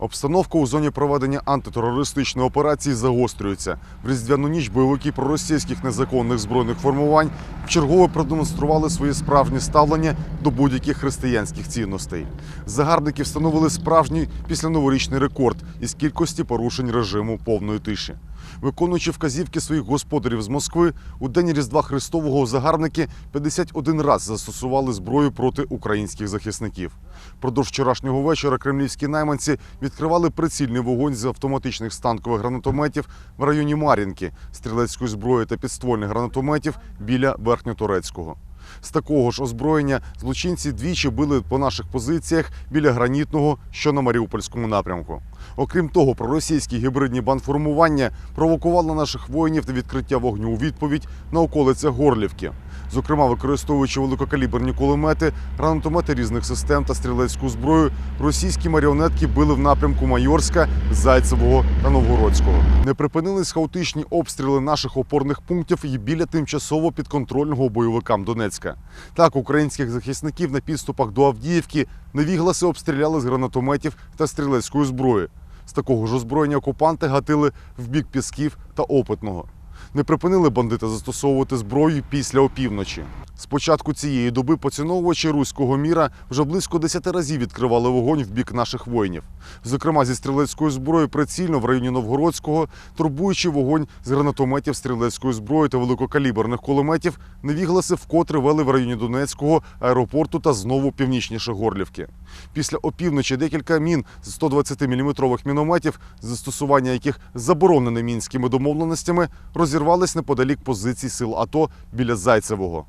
Обстановка у зоні проведення антитерористичної операції загострюється. В різдвяну ніч бойовики проросійських незаконних збройних формувань вчергове продемонстрували своє справжнє ставлення до будь-яких християнських цінностей. Загарбники встановили справжній післяноворічний рекорд із кількості порушень режиму повної тиші. Виконуючи вказівки своїх господарів з Москви, у день Різдва Христового загарбники 51 раз застосували зброю проти українських захисників. Продовж вчорашнього вечора кремлівські найманці відкривали прицільний вогонь з автоматичних станкових гранатометів в районі Мар'їнки, стрілецької зброї та підствольних гранатометів біля Верхньоторецького. З такого ж озброєння злочинці двічі били по наших позиціях біля гранітного, що на Маріупольському напрямку. Окрім того, проросійські гібридні банформування провокували наших воїнів на відкриття вогню у відповідь на околицях Горлівки. Зокрема, використовуючи великокаліберні кулемети, гранатомети різних систем та стрілецьку зброю, російські маріонетки били в напрямку Майорська, Зайцевого та Новгородського. Не припинились хаотичні обстріли наших опорних пунктів і біля тимчасово підконтрольного бойовикам Донецька. Так, українських захисників на підступах до Авдіївки невігласи обстріляли з гранатометів та стрілецької зброї. З такого ж озброєння окупанти гатили в бік Пісків та Опитного. Не припинили бандити застосовувати зброю після опівночі. З початку цієї доби поціновувачі руського міра вже близько 10 разів відкривали вогонь в бік наших воїнів. Зокрема, зі стрілецької зброї прицільно в районі Новгородського, турбуючи вогонь з гранатометів стрілецької зброї та великокаліберних кулеметів, невігласи вкотре вели в районі Донецького аеропорту та знову північніше Горлівки. Після опівночі декілька мін з 120-мм мінометів, застосування яких заборонене мінськими домовленостями, розірвались неподалік позицій сил АТО біля Зайцевого.